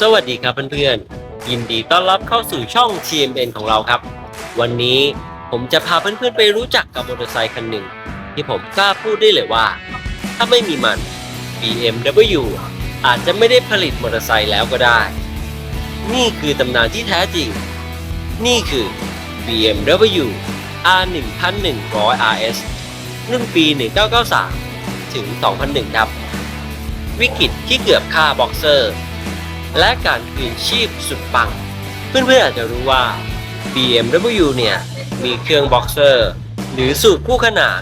สวัสดีครับเพื่อนๆ ยินดีต้อนรับเข้าสู่ช่อง TMN ของเราครับ วันนี้ผมจะพาเพื่อนๆไปรู้จักกับมอเตอร์ไซค์คันหนึ่ง ที่ผมกล้าพูดได้เลยว่า ถ้าไม่มีมัน BMW อาจจะไม่ได้ผลิตมอเตอร์ไซค์แล้วก็ได้ นี่คือตำนานที่แท้จริง นี่คือ BMW R1100 RS รุ่นปี 1993 ถึง 2001 ครับ วิกฤตที่เกือบฆ่าบ็อกเซอร์ และการคืนชีพสุดปัง เพื่อนๆอาจจะรู้ว่า BMW เนี่ย มีเครื่องบ็อกเซอร์ หรือสูบคู่ขนาน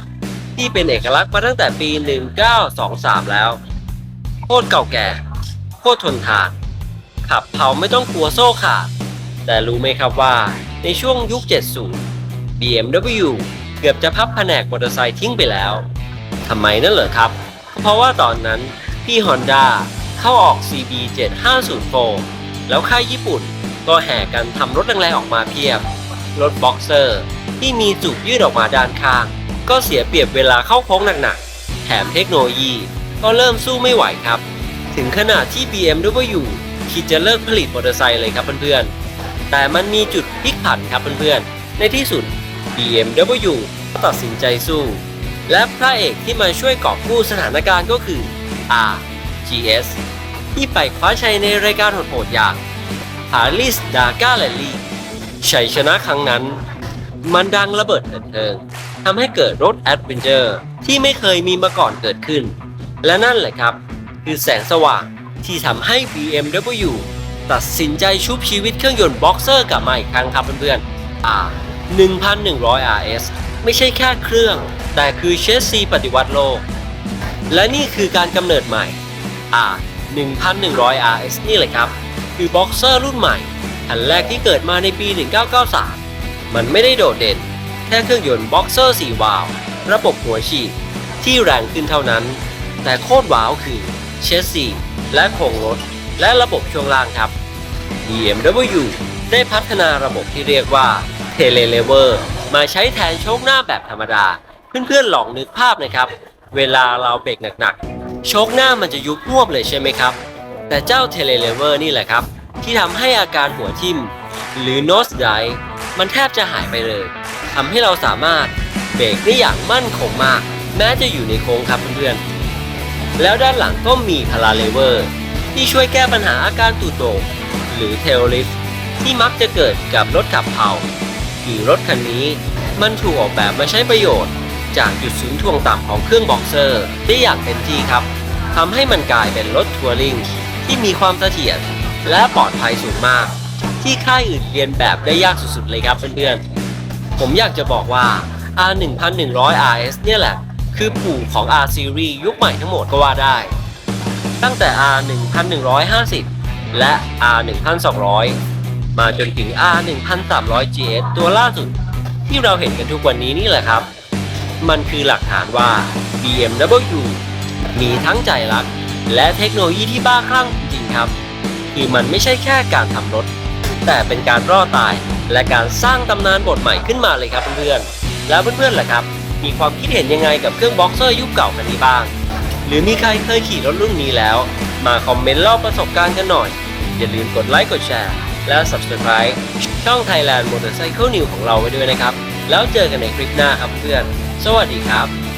ที่เป็นเอกลักษณ์มาตั้งแต่ปี 1923 แล้ว โคตรเก่าแก่ โคตรทนทาน ขับเผาไม่ต้องกลัวโซ่ขาด แต่รู้ไหมครับว่าในช่วงยุค 70 BMW เกือบจะพับแผนกมอเตอร์ไซค์ทิ้งไปแล้วทำไมนั่นเหรอครับ เพราะว่าตอนนั้นพี่ Honda เข้าออก CB 7504แล้วค่ายญี่ปุ่นก็แห่กันทำรถแรงๆออกมาเพียบ รถบ็อกเซอร์ที่มีจุกยืดออกมาด้านข้าง ก็เสียเปรียบเวลาเข้าโค้งหนักๆ แถมเทคโนโลยีก็เริ่มสู้ไม่ไหวครับ ถึงขนาดที่ BMW คิดจะเลิกผลิตมอเตอร์ไซค์เลยครับเพื่อนๆ แต่มันมีจุดพลิกผันครับเพื่อนๆ ในที่สุด BMW ก็ตัดสินใจสู้ และพระเอกที่มาช่วยกอบกู้สถานการณ์ก็คือ R GS ที่ไปคว้าชัยในรายการโหดๆอย่าง Paris Dakar Rally ชัยชนะครั้งนั้น มันดังระเบิดเถิดเทิงทำให้เกิดรถแอดเวนเจอร์ที่ไม่เคยมีมาก่อนเกิดขึ้น และนั่นแหละครับ คือแสงสว่างที่ทำให้ BMW ตัดสินใจชุบชีวิตเครื่องยนต์บ็อกเซอร์กลับมาอีกครั้งครับเพื่อนๆ R 1100 RS ไม่ใช่แค่เครื่อง แต่คือเชสซีปฏิวัติโลก และนี่คือการกำเนิดใหม่ R 1100 RS นี่เลยครับ คือบ็อกเซอร์รุ่นใหม่คันแรกที่เกิดมาในปี 1993 มันไม่ได้โดดเด่น แค่เครื่องยนต์บ็อกเซอร์4วาล์วระบบหัวฉีดที่แรงขึ้นเท่านั้น แต่โคตรว้าวคือเชสซีและโครงรถ และระบบช่วงล่างครับ BMW ได้พัฒนาระบบที่เรียกว่า Telelever มาใช้แทนโชคหน้าแบบธรรมดา เพื่อนๆลองนึกภาพนะครับ เวลาเราเบรกหนักๆ โชคหน้ามันจะยุบม่วบเลยใช่ไหมครับ แต่เจ้า Telelever นี่แหละครับ ที่ทำให้อาการหัวทิ่ม หรือ nose dive มันแทบจะหายไปเลยทำให้เราสามารถเบรกได้อย่างมั่นคงมาก แม้จะอยู่ในโค้งครับเพื่อนๆแล้วด้านหลังก็มีพาราเลเวอร์ที่ช่วยแก้ปัญหาอาการตูดโด่งหรือเทลลิฟที่มักจะเกิดกับรถขับเผาคือรถคันนี้มันถูกออกแบบมาใช้ประโยชน์ จากจุดศูนย์ถ่วงต่ำของเครื่องบ็อกเซอร์ได้อย่างเต็มที่ครับทำให้มันกลายเป็นรถทัวริงที่มีความเสถียรและปลอดภัยสูงมาก ที่ค่ายอื่นเรียนแบบได้ยากสุดๆเลยครับเพื่อนๆ ผมอยากจะบอกว่า R 1100 RS เนี่ยแหละ คือปู่ของ R Series ยุคใหม่ทั้งหมดก็ว่าได้ ตั้งแต่ R 1150 และ R 1200 มาจนถึง R 1300 GS ตัวล่าสุดที่เราเห็นกันทุกวันนี้นี่แหละครับ มันคือหลักฐานว่า BMW มีทั้งใจรัก และเทคโนโลยีที่บ้าคลั่งจริงครับ คือมันไม่ใช่แค่การทำรถ แต่เป็นการรอดตายและการสร้างตำนานบทใหม่ขึ้นมาเลยครับเพื่อนๆ แล้วเพื่อนๆล่ะครับ มีความคิดเห็นยังไงกับเครื่องบ็อกเซอร์ยุคเก่าคันนี้บ้าง หรือมีใครเคยขี่รถรุ่นนี้แล้ว มาคอมเมนต์เล่าประสบการณ์กันหน่อย อย่าลืมกดไลค์กดแชร์และ Subscribe ช่อง Thailand Motorcycle News ของเราไว้ด้วยนะครับ แล้วเจอกันในคลิปหน้าครับเพื่อน สวัสดีครับ